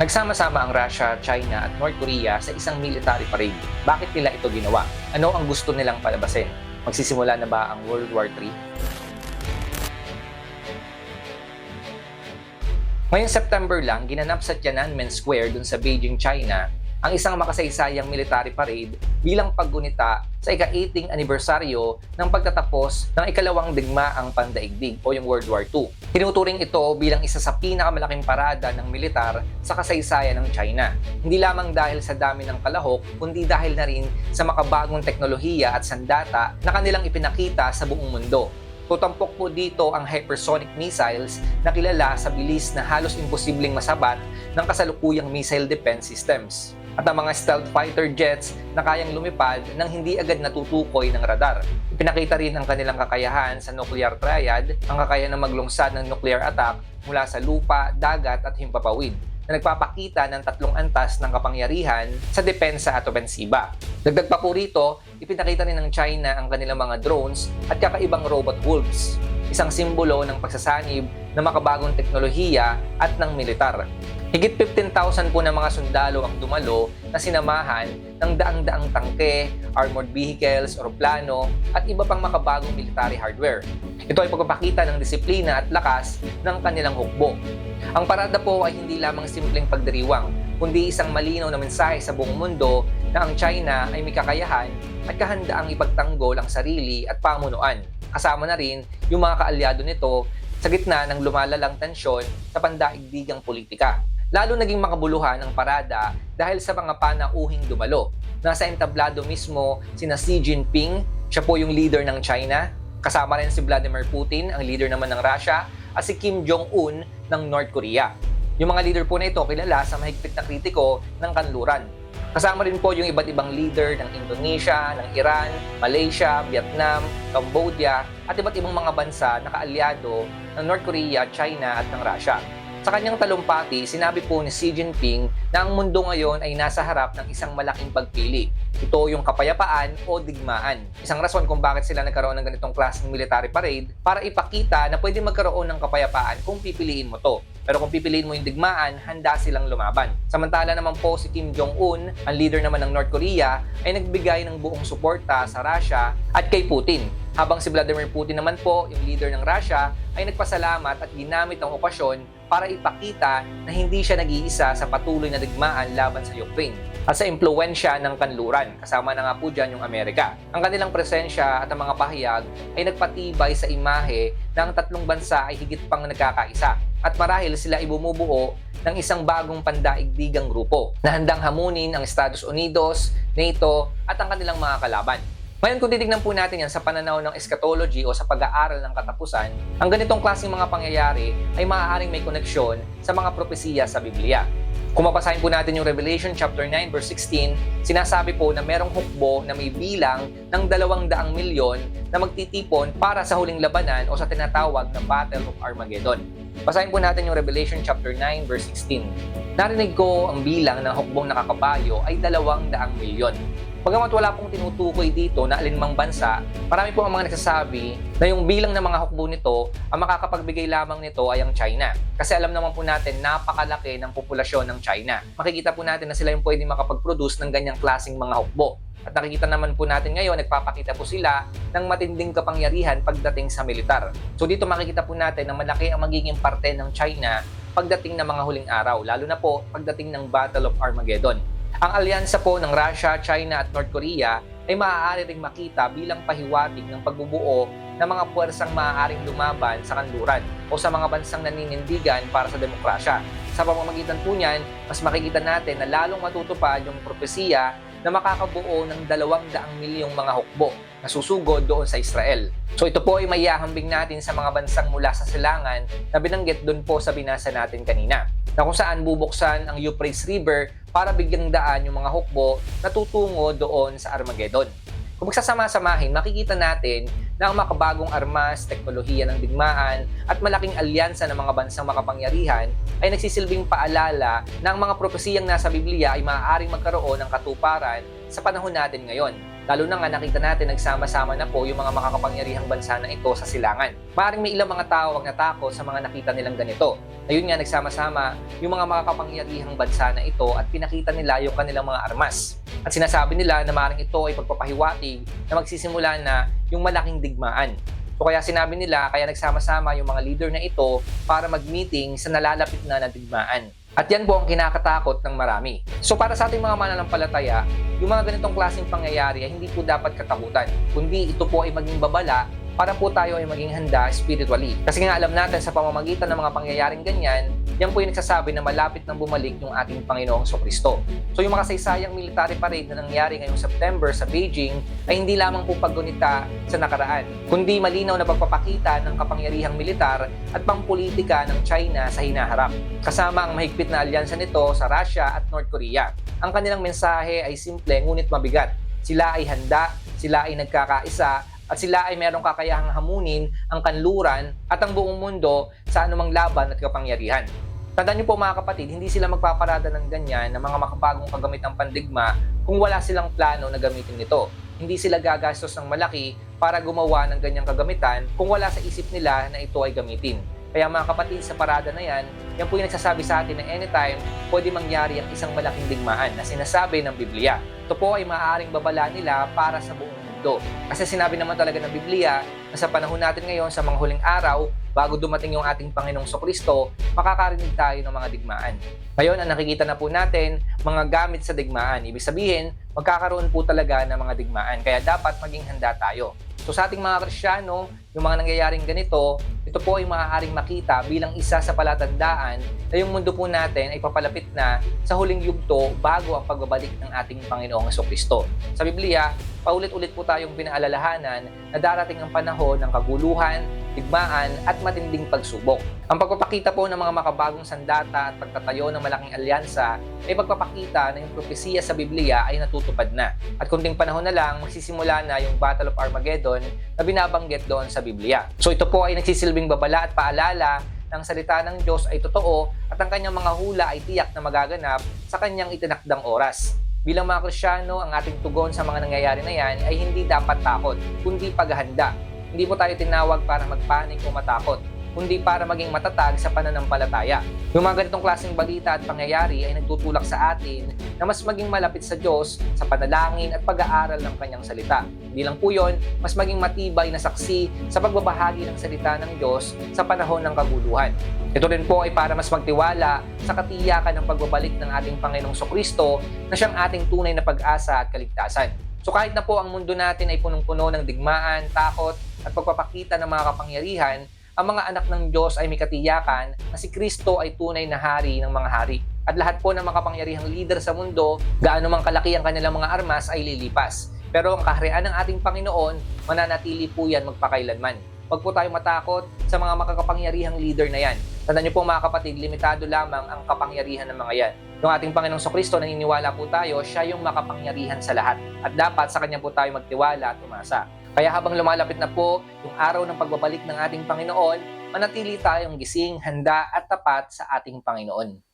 Nagsama-sama ang Russia, China at North Korea sa isang military parade. Bakit nila ito ginawa? Ano ang gusto nilang palabasin? Magsisimula na ba ang World War III? Ngayong September lang, ginanap sa Tiananmen Square dun sa Beijing, China, ang isang makasaysayang military parade bilang paggunita sa ika-18 anibersaryo ng pagtatapos ng ikalawang digmaang pandaigdig o yung World War II. Tinuturing ito bilang isa sa pinakamalaking parada ng militar sa kasaysayan ng China. Hindi lamang dahil sa dami ng kalahok, kundi dahil na rin sa makabagong teknolohiya at sandata na kanilang ipinakita sa buong mundo. Tutampok po dito ang hypersonic missiles na kilala sa bilis na halos imposibleng masabat ng kasalukuyang missile defense systems. At ang mga stealth fighter jets na kayang lumipad nang hindi agad natutukoy ng radar. Ipinakita rin ang kanilang kakayahan sa nuclear triad, ang kakayahan na maglungsad ng nuclear attack mula sa lupa, dagat at himpapawid na nagpapakita ng tatlong antas ng kapangyarihan sa depensa at opensiba. Dagdag pa po rito, ipinakita rin ng China ang kanilang mga drones at kakaibang robot wolves, isang simbolo ng pagsasanib ng makabagong teknolohiya at ng militar. Higit 15,000 po ng mga sundalo ang dumalo na sinamahan ng daang-daang tangke, armored vehicles, oroplano, at iba pang makabagong military hardware. Ito ay pagpapakita ng disiplina at lakas ng kanilang hukbo. Ang parada po ay hindi lamang simpleng pagdiriwang, kundi isang malinaw na mensahe sa buong mundo na ang China ay may kakayahan at kahandaang ipagtanggol ang sarili at pamunuan. Kasama na rin yung mga kaalyado nito sa gitna ng lumalalang tensyon sa pandaigdigang politika. Lalo naging makabuluhan ang parada dahil sa mga panauhing dumalo. Nasa entablado mismo sina Xi Jinping, siya po yung leader ng China, kasama rin si Vladimir Putin, ang leader naman ng Russia, at si Kim Jong-un ng North Korea. Yung mga leader po na ito kilala sa mahigpit na kritiko ng kanluran. Kasama rin po yung iba't ibang leader ng Indonesia, ng Iran, Malaysia, Vietnam, Cambodia, at iba't ibang mga bansa na kaalyado ng North Korea, China at ng Russia. Sa kanyang talumpati, sinabi po ni Xi Jinping na ang mundo ngayon ay nasa harap ng isang malaking pagpili. Ito yung kapayapaan o digmaan. Isang rason kung bakit sila nagkaroon ng ganitong klaseng military parade para ipakita na pwede magkaroon ng kapayapaan kung pipiliin mo to. Pero kung pipiliin mo yung digmaan, handa silang lumaban. Samantala naman po si Kim Jong-un, ang leader naman ng North Korea, ay nagbigay ng buong suporta sa Russia at kay Putin. Habang si Vladimir Putin naman po, yung leader ng Russia, ay nagpasalamat at ginamit ang okasyon para ipakita na hindi siya nag-iisa sa patuloy na digmaan laban sa Ukraine at sa impluensya ng kanluran, kasama na nga po dyan yung Amerika. Ang kanilang presensya at ang mga pahayag ay nagpatibay sa imahe na ang tatlong bansa ay higit pang nagkakaisa at marahil sila ay bumubuo ng isang bagong pandaigdigang grupo na handang hamunin ang Estados Unidos, NATO at ang kanilang mga kalaban. Ngayon kung titignan po natin yan sa pananaw ng eschatology o sa pag-aaral ng katapusan, ang ganitong klaseng mga pangyayari ay maaaring may koneksyon sa mga propesiya sa Biblia. Kung mapasahin po natin yung Revelation chapter 9 verse 16, sinasabi po na merong hukbo na may bilang ng dalawang daang milyon na magtitipon para sa huling labanan o sa tinatawag na Battle of Armageddon. Basahin po natin yung Revelation chapter 9 verse 16. Narinig ko ang bilang ng hukbong nakakabayo ay dalawang daang milyon. Bagamat wala pong tinutukoy dito na alinmang bansa, marami po ang mga nagsasabi na yung bilang ng mga hukbo nito, ang makakapagbigay lamang nito ay ang China. Kasi alam naman po natin, napakalaki ng populasyon ng China. Makikita po natin na sila yung pwede makapag-produce ng ganyang klaseng mga hukbo. At nakikita naman po natin ngayon, nagpapakita po sila ng matinding kapangyarihan pagdating sa militar. So dito makikita po natin na malaki ang magiging parte ng China pagdating ng mga huling araw, lalo na po pagdating ng Battle of Armageddon. Ang alyansa po ng Russia, China at North Korea ay maaari ring makita bilang pahiwatig ng pagbubuo ng mga puwersang maaaring lumaban sa kanluran o sa mga bansang naninindigan para sa demokrasya. Sa pamamagitan po niyan, mas makikita natin na lalong matutupad yung propesiya na makakabuo ng dalawang daang milyong mga hukbo na susugod doon sa Israel. So ito po ay mayahambing natin sa mga bansang mula sa silangan na binanggit doon po sa binasa natin kanina na kung saan bubuksan ang Euphrates River para bigyang daan yung mga hukbo na tutungo doon sa Armageddon. Kung magsasama-samahin, makikita natin na ang makabagong armas, teknolohiya ng digmaan at malaking alyansa ng mga bansang makapangyarihan ay nagsisilbing paalala na ang mga propesiyang nasa Biblia ay maaaring magkaroon ng katuparan sa panahon natin ngayon. Lalo na nga nakita natin nagsama-sama na po yung mga makakapangyarihang bansa na ito sa silangan. Maring may ilang mga tao ang natakot sa mga nakita nilang ganito. Ayun nga nagsama-sama yung mga makakapangyarihang bansa na ito at pinakita nila yung kanilang mga armas. At sinasabi nila na maring ito ay pagpapahiwatig na magsisimula na yung malaking digmaan. So kaya sinabi nila, kaya nagsama-sama yung mga leader na ito para mag-meeting sa nalalapit na na digmaan. At yan po ang kinakatakot ng marami. So para sa ating mga mananampalataya, yung mga ganitong klaseng pangyayari ay hindi po dapat katakutan, kundi ito po ay maging babala para po tayo ay maging handa spiritually. Kasi nga alam natin sa pamamagitan ng mga pangyayaring ganyan, yan po yung nagsasabi na malapit nang bumalik yung ating Panginoong Kristo. So yung makasaysayang military parade na nangyari ngayong September sa Beijing ay hindi lamang po paggunita sa nakaraan, kundi malinaw na pagpapakita ng kapangyarihang militar at pangpolitika ng China sa hinaharap. Kasama ang mahigpit na alyansa nito sa Russia at North Korea. Ang kanilang mensahe ay simple ngunit mabigat. Sila ay handa, sila ay nagkakaisa, at sila ay merong kakayahang hamunin ang kanluran at ang buong mundo sa anumang laban at kapangyarihan. Tandaan niyo po mga kapatid, hindi sila magpaparada ng ganyan ng mga makabagong kagamit ng pandigma kung wala silang plano na gamitin nito. Hindi sila gagastos ng malaki para gumawa ng ganyang kagamitan kung wala sa isip nila na ito ay gamitin. Kaya mga kapatid, sa parada na yan, yan po yung nagsasabi sa atin na anytime pwede mangyari ang isang malaking digmaan na sinasabi ng Biblia. Ito po ay maaaring babala nila para sa buong mundo. Kasi sinabi naman talaga ng Biblia na sa panahon natin ngayon, sa mga huling araw, bago dumating yung ating Panginoong Sokristo, makakarinig tayo ng mga digmaan. Ngayon, ang nakikita na po natin, mga gamit sa digmaan. Ibig sabihin, magkakaroon po talaga ng mga digmaan. Kaya dapat maging handa tayo. So sa ating mga Krisyano, yung mga nangyayaring ganito, ito po ay maaaring makita bilang isa sa palatandaan na yung mundo po natin ay papalapit na sa huling yugto bago ang pagbabalik ng ating Panginoong Kristo. Sa Biblia, paulit-ulit po tayong pinaalalahanan na darating ang panahon ng kaguluhan, digmaan at matinding pagsubok. Ang pagpapakita po ng mga makabagong sandata at pagtatayo ng malaking alyansa ay pagpapakita na yung propesiya sa Biblia ay natutupad na. At kunting panahon na lang, magsisimula na yung Battle of Armageddon na binabanggit doon sa Biblia. So ito po ay nagsisilbing babala at paalala ng salita ng Diyos ay totoo at ang kanyang mga hula ay tiyak na magaganap sa kanyang itinakdang oras. Bilang mga Krisyano, ang ating tugon sa mga nangyayari na yan ay hindi dapat takot, kundi paghahanda. Hindi po tayo tinawag para magpanik o matakot, kundi para maging matatag sa pananampalataya. Yung mga ganitong klaseng balita at pangyayari ay nagtutulak sa atin na mas maging malapit sa Diyos sa panalangin at pag-aaral ng kanyang salita. Hindi lang po yun, mas maging matibay na saksi sa pagbabahagi ng salita ng Diyos sa panahon ng kaguluhan. Ito rin po ay para mas magtiwala sa katiyakan ng pagbabalik ng ating Panginoong Sokristo na siyang ating tunay na pag-asa at kaligtasan. So kahit na po ang mundo natin ay punong-puno ng digmaan, takot, at pagpapakita ng mga kapangyarihan, ang mga anak ng Diyos ay may katiyakan na si Kristo ay tunay na hari ng mga hari. At lahat po ng mga kapangyarihang leader sa mundo, gaano mang kalaki ang kanilang mga armas ay lilipas. Pero ang kaharian ng ating Panginoon, mananatili po yan magpakailanman. Huwag po tayo matakot sa mga makakapangyarihang leader na yan. Tandaan niyo po mga kapatid, limitado lamang ang kapangyarihan ng mga yan. Yung ating Panginoong Sokristo, naniniwala po tayo, siya yung makapangyarihan sa lahat. At dapat sa Kanya po tayo magtiwala at umasa. Kaya habang lumalapit na po yung araw ng pagbabalik ng ating Panginoon, manatili tayong gising, handa at tapat sa ating Panginoon.